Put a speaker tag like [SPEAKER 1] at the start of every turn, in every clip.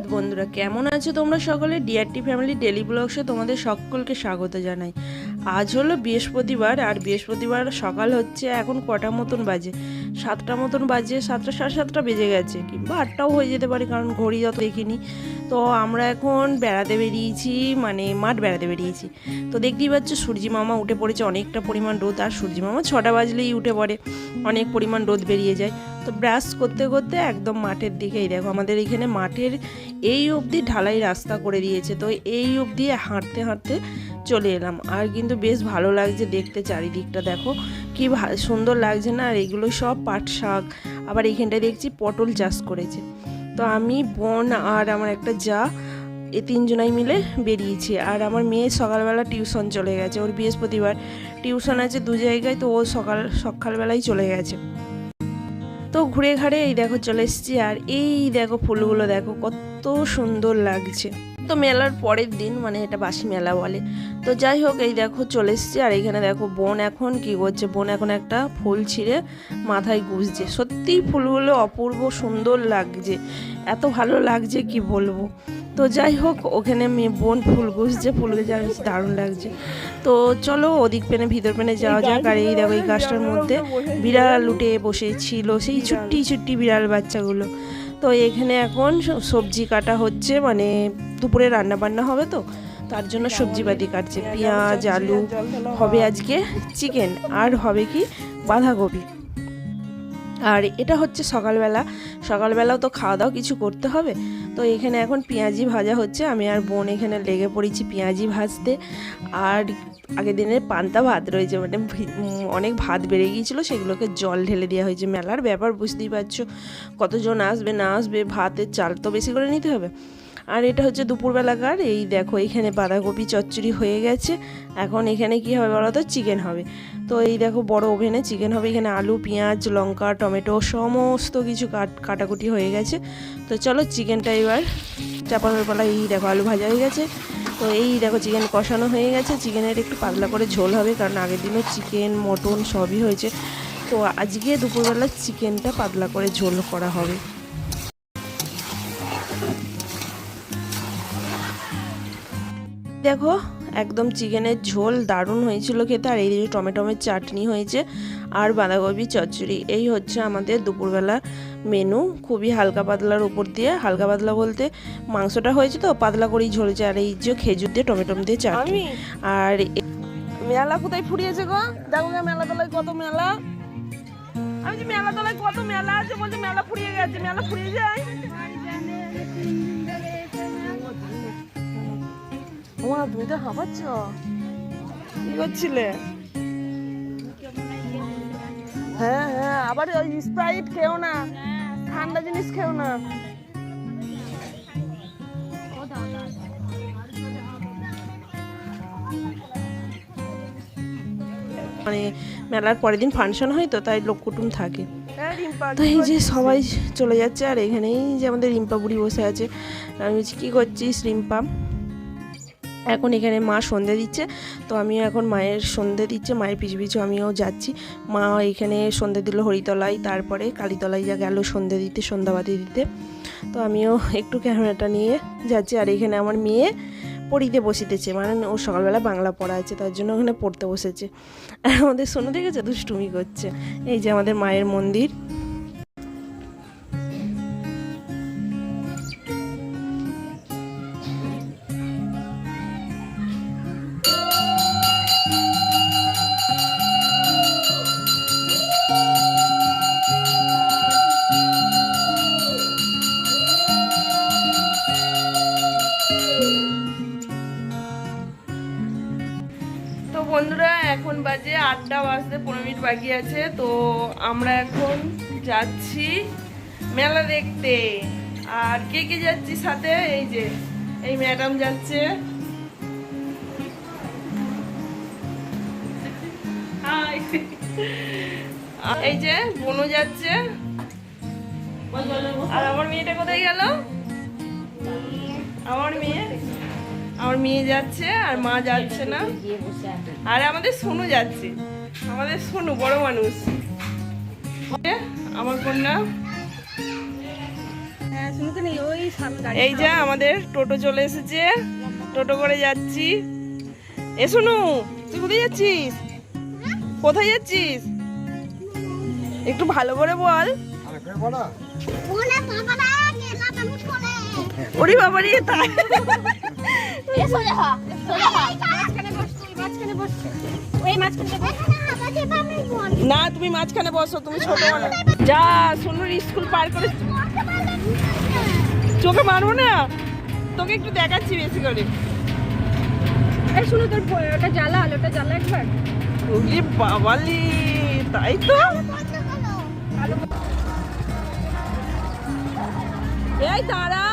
[SPEAKER 1] সুপ্রভাত বন্ধুরা। কেমন আছো তোমরা সকলে? ডিআরটি ফ্যামিলি ডেলি ব্লগসে তোমাদের সকলকে স্বাগত জানাই। আজ হলো বৃহস্পতিবার আর বৃহস্পতিবার সকাল হচ্ছে এখন কটা মতন বাজে? সাতটা মতন বাজে, সাতটা, সাড়ে সাতটা বেজে গেছে কিংবা আটটাও হয়ে যেতে পারে কারণ ঘড়ি যত দেখিনি। তো আমরা এখন বেড়াতে বেরিয়েছি মানে মাঠ বেড়াতে বেরিয়েছি। তো দেখতেই পাচ্ছ সূর্যি মামা উঠে পড়েছে অনেকটা পরিমাণ রোদ। আর সূর্যি মামা ছটা বাজলেই উঠে পড়ে। অনেক পরিমাণ রোদ বেরিয়ে যায়। তো ব্রাশ করতে করতে একদম মাঠের দিকেই। দেখো, আমাদের এখানে মাঠের এই অবধি ঢালাই রাস্তা করে দিয়েছে। তো এই অবধি হাঁটতে হাঁটতে চলে এলাম। আর কিন্তু বেশ ভালো লাগছে দেখতে চারিদিকটা। দেখো, কি সুন্দর লাগছে না? আর এগুলো সব পাট শাক। আবার এইখানটায় দেখছি পটল চাষ করেছে। তো আমি, বোন আর আমার একটা যা, এ তিনজনাই মিলে বেরিয়েছি। আর আমার মেয়ে সকালবেলা টিউশন চলে গেছে। ওর বৃহস্পতিবার। টিউশন আছে দু জায়গায়, তো ও সকাল সকালবেলায় চলে গেছে। তো ঘুরে ঘাড়ে এই দেখো চলে এসেছি আর এই দেখো ফুলগুলো দেখো কত সুন্দর লাগছে। তো মেলার পরের দিন মানে এটা বাসি মেলা বলে। তো যাই হোক, এই দেখো চলে এসেছি আর এইখানে দেখো বোন এখন কি করছে? বোন এখন একটা ফুল ছিঁড়ে মাথায় গুজছে সত্যিই ফুলগুলো অপূর্ব সুন্দর লাগছে। এত ভালো লাগছে কি বলব? তো যাই হোক ওখানে মেয়ে বোন ফুল গুজছে ফুল আর বেশ দারুণ লাগছে। তো চলো ওদিক পেনে ভিতর পেনে যাওয়া যাক। আর এই দেখো এই গাছটার মধ্যে বিড়াল লুটে বসেছিল সেই ছুট্টি ছুট্টি বিড়াল বাচ্চাগুলো। তো এখানে এখন সবজি কাটা হচ্ছে মানে দুপুরে রান্না বান্না হবে তো। তার জন্য সবজিপাতি কাটছে পেঁয়াজ আলু হবে আজকে চিকেন। আর হবে কি বাঁধাকপি। আর এটা হচ্ছে সকালবেলা। সকালবেলাও তো খাওয়া দাওয়া কিছু করতে হবে। তো এখানে এখন পেঁয়াজি ভাজা হচ্ছে। আমি আর বোন এখানে লেগে পড়েছি পেঁয়াজি ভাজতে। আর আগের দিনের পান্তা ভাত রয়েছে। মানে অনেক ভাত বেড়ে গিয়েছিল, সেগুলোকে জল ঢেলে দেওয়া হয়েছে। মেলার ব্যাপার বুঝতেই পারছ। কতজন আসবে, না আসবে, ভাতের চাল তো বেশি করে নিতে হবে। আর এটা হচ্ছে দুপুরবেলাকার। এই দেখো, এখানে বাঁধাকপি চচ্চড়ি হয়ে গেছে। এখন এখানে কি হবে বলো তো চিকেন হবে। তো এই দেখো বড় ওভেনে চিকেন হবে এখানে আলু, পেঁয়াজ, লঙ্কা, টমেটো সমস্ত কিছু কাট, কাটাকুটি হয়ে গেছে। তো চলো চিকেনটা এবার চাপানোর পালা এই দেখো আলু ভাজা হয়ে গেছে। তো এই দেখো চিকেন কষানো হয়ে গেছে। চিকেনের একটু পাতলা করে ঝোল হবে কারণ আগের দিনও চিকেন, মটন সবই হয়েছে। তো আজকে দুপুরবেলা চিকেনটা পাতলা করে ঝোল করা হবে। দেখো একদম চিকেনের ঝোল দারুণ হয়েছিল খেতে আর এই যে টমেটোমের চাটনি হয়েছে আর বাঁধাকপি চচ্চড়ি এই হচ্ছে আমাদের দুপুরবেলা মেনু খুবই হালকা পাতলার উপর দিয়ে হালকা পাতলা বলতে মাংসটা হয়েছে তো পাতলা করেই ঝরেছে আর এই যে খেজুর দিয়ে টমেটো দিয়ে চাটনি। আর
[SPEAKER 2] মেলা কোথায় ফুরিয়েছে গো? দেখো গে মেলা তলায় কত মেলা। আমি যে মেলা তলায় কত মেলা আছে বলছে মেলা ফুরিয়ে গেছে মেলা ফুরিয়ে যায়। ওমা তুমি তো হাঁপাচ্ছ কি করছিলে হ্যাঁ হ্যাঁ আবার ওই স্প্রাইট খেও না ঠান্ডা জিনিস খেও না
[SPEAKER 1] মানে মেলার পরের দিন ফাংশন হয় তো তাই লোক কুটুম থাকে।
[SPEAKER 2] হ্যাঁ
[SPEAKER 1] তো এই যে সবাই চলে যাচ্ছে আর এখানেই যে আমাদের রিম্পা বুড়ি বসে আছে। আমি বলছি কী করছিস রিম্পা? এখন এখানে মা সন্ধে দিচ্ছে, তো আমিও এখন মায়ের সন্ধে দিচ্ছে, মায়ের পিছু পিছু আমিও যাচ্ছি। মা এখানে সন্ধে দিল হরিতলায়, তারপরে কালীতলায় যা গেল সন্ধে দিতে, সন্ধ্যাবাতি দিতে। তো আমিও একটু ক্যামেরাটা নিয়ে যাচ্ছি, আর এখানে আমার মেয়ে পড়িতে বসিতেছে মানে ও সকালবেলা বাংলা পড়া আছে তার জন্য ওখানে পড়তে বসেছে। আর আমাদের শোনো দেখেছে? দুষ্টুমি করছে। এই যে আমাদের মায়ের মন্দির।
[SPEAKER 2] বাজে আটটা বাজতে পনেরো মিনিট বাকি আছে তো আমরা এখন যাচ্ছি মেলা দেখতে। আর কে কে যাচ্ছি সাথে? এই যে এই ম্যাডাম যাচ্ছে. এই যে বোনও যাচ্ছে। আর আমার মেয়েটা কোথায় গেল? আমার মেয়ে? আমার মেয়ে যাচ্ছে আর মা যাচ্ছে না। আর আমাদের সোনু যাচ্ছে। আমাদের সোনু বড় মানুষ। আমার কন্যা।
[SPEAKER 3] হ্যাঁ
[SPEAKER 2] এই যে আমাদের টোটো চলে এসেছে। টোটো করে যাচ্ছি। এ শোনু তুই কোথায় যাচ্ছিস? কোথায় যাচ্ছিস? একটু ভালো করে বল। ওরে বাবারে তাই।
[SPEAKER 4] এ সোজা হ সোজা হ মাঝখানে বস তুই মাঝখানে বস ওই মাঝখানে বস বাজে বামে বল
[SPEAKER 2] না তুমি মাঝখানে বসো তুমি ছোট যা সোনুর স্কুল পার করে চোখে মারবো না? তোকে একটু দেখাচ্ছি বেশি করে।
[SPEAKER 3] এই শুনো তোর ওটা জ্বালা আলো ওটা জ্বালা একবার।
[SPEAKER 2] ওরে বাবালি তাই তো? এই তারা।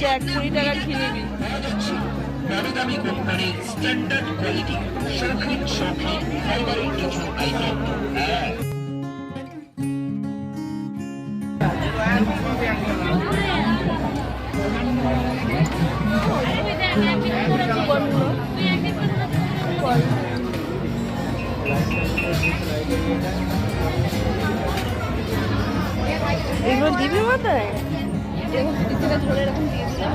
[SPEAKER 2] দেখ কুড়ি টাকার কিনে নিবি
[SPEAKER 5] নামি কোম্পানির স্ট্যান্ডার্ড কোয়ালিটি শৌখিন শৌখিন ফাইবারের কিছু আইটেম। হ্যাঁ
[SPEAKER 2] এগুলো দিবি মাথায়?
[SPEAKER 3] ধরে এরকম দিয়ে দিলাম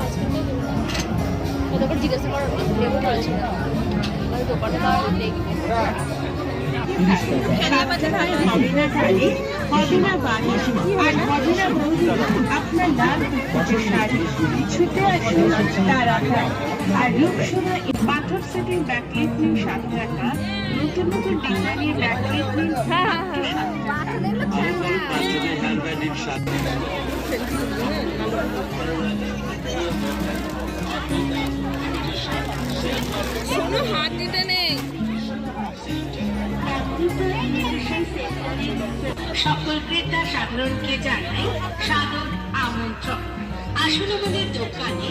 [SPEAKER 3] ওদের জিজ্ঞাসা করার দেবো বলছিল মানে দোকানে
[SPEAKER 6] আপনার লাল শাড়ি ছুটে আসুন তারাখায় আর রূপসোনা পাথর সেটিং ব্যাকলেট নিন সাত টাকা নতুন নতুন ডিজাইনের ব্যাকলেট নিন সাত টাকা সকল ক্রেতা সাধারণকে জানাই সাদর আমন্ত্রণ। আসুন আমাদের দোকানে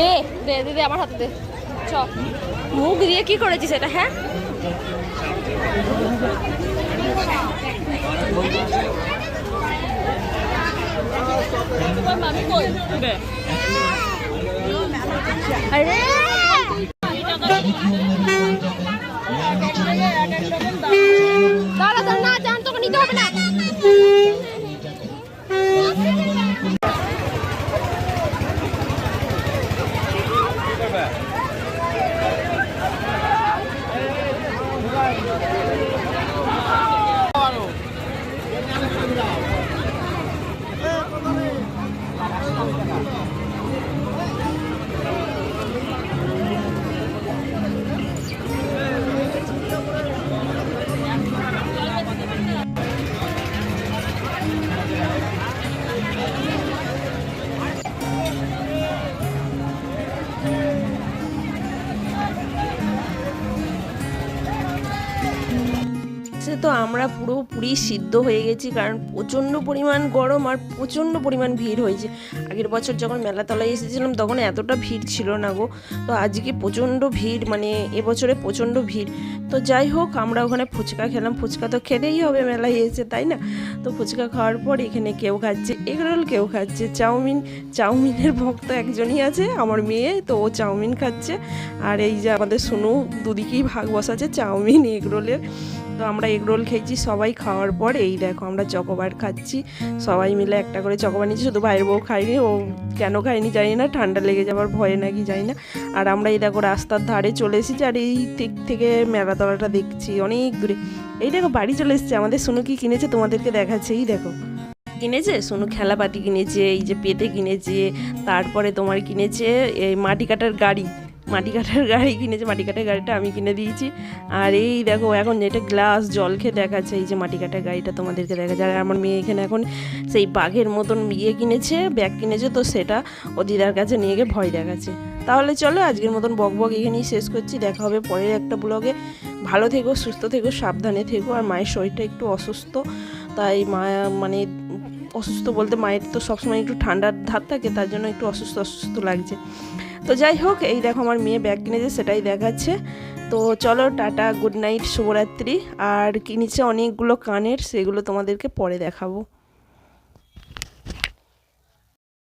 [SPEAKER 6] এ
[SPEAKER 3] দে দিদি আমার হাতে দে। চ। মুখ দিয়ে কি করেছিস এটা হ্যাঁ? তোমার মামি কই দে আরে দাঁড়া দাঁড়া না জান তোকে নিতে হবে না
[SPEAKER 1] সে তো আমরা পুরোপুরি সিদ্ধ হয়ে গেছি, কারণ প্রচণ্ড পরিমাণ গরম আর প্রচণ্ড পরিমাণ ভিড় হয়েছে। আগের বছর যখন মেলা তলায় এসেছিলাম, তখন এতটা ভিড় ছিল না গো। তো আজকে প্রচণ্ড ভিড় মানে এবছরে প্রচণ্ড ভিড়। তো যাই হোক, আমরা ওখানে ফুচকা খেলাম। ফুচকা তো খেতেই হবে মেলায় এসে, তাই না? তো ফুচকা খাওয়ার পর এখানে কেউ খাচ্ছে, এগরোল কেউ খাচ্ছে, চাউমিন, চাউমিনের ভক্ত একজনই আছে, আমার মেয়ে, তো ও চাউমিন খাচ্ছে। আর এই যে আমাদের শুনু দুদিকেই ভাগ বসাচ্ছে চাউমিন, এগরোলের। তো আমরা এগ রোল খেয়েছি, সবাই খাওয়ার পর এই দেখো আমরা চকোবার খাচ্ছি। সবাই মিলে একটা করে চকোবার নিচ্ছি শুধু ভাইয়ের বউ খাইনি ও কেন খাইনি জানি না, ঠান্ডা লেগে যাওয়ার ভয়ে নাকি জানি না। আর আমরা এই দেখো রাস্তার ধারে চলে এসেছি, আর এই দিক থেকে মেলাতলাটা দেখছি, অনেক দূরে। এই দেখো বাড়ি চলে এসেছে, আমাদের শুনু কি কিনেছে তোমাদেরকে দেখাচ্ছে, এই দেখো। কিনেছে? সোনু খেলাপাতি কিনেছে, এই যে পেতে কিনেছে, তারপরে তোমার কিনেছে এই মাটি কাটার গাড়ি। মাটি কাটার গাড়ি কিনেছে মাটি কাটার গাড়িটা আমি কিনে দিয়েছি। আর এই দেখো, এখন যেটা গ্লাস জল খেয়ে দেখাচ্ছে, এই যে মাটি কাটার গাড়িটা তোমাদেরকে দেখাচ্ছে। আর আমার মেয়ে এখানে এখন সেই বাঘের মতন ইয়ে কিনেছে, ব্যাগ কিনেছে, তো সেটা ও দিদার কাছে নিয়ে গিয়ে ভয় দেখাচ্ছে। তাহলে চলো, আজকের মতন বক বক এখানেই শেষ করছি। দেখা হবে পরের একটা ব্লগে ভালো থেকো, সুস্থ থেকো, সাবধানে থেকো। আর মায়ের শরীরটা একটু অসুস্থ, তাই মা মানে অসুস্থ বলতে মায়ের তো সবসময় একটু ঠান্ডার ধার থাকে, তার জন্য একটু অসুস্থ অসুস্থ লাগছে। তো যাই হোক, এই দেখো আমার মেয়ে ব্যাগ কিনেছে সেটাই দেখাচ্ছে। তো চলো, টাটা গুড নাইট শুভরাত্রি। আর কিনেছে অনেকগুলো কানের, সেগুলো তোমাদেরকে পরে দেখাবো।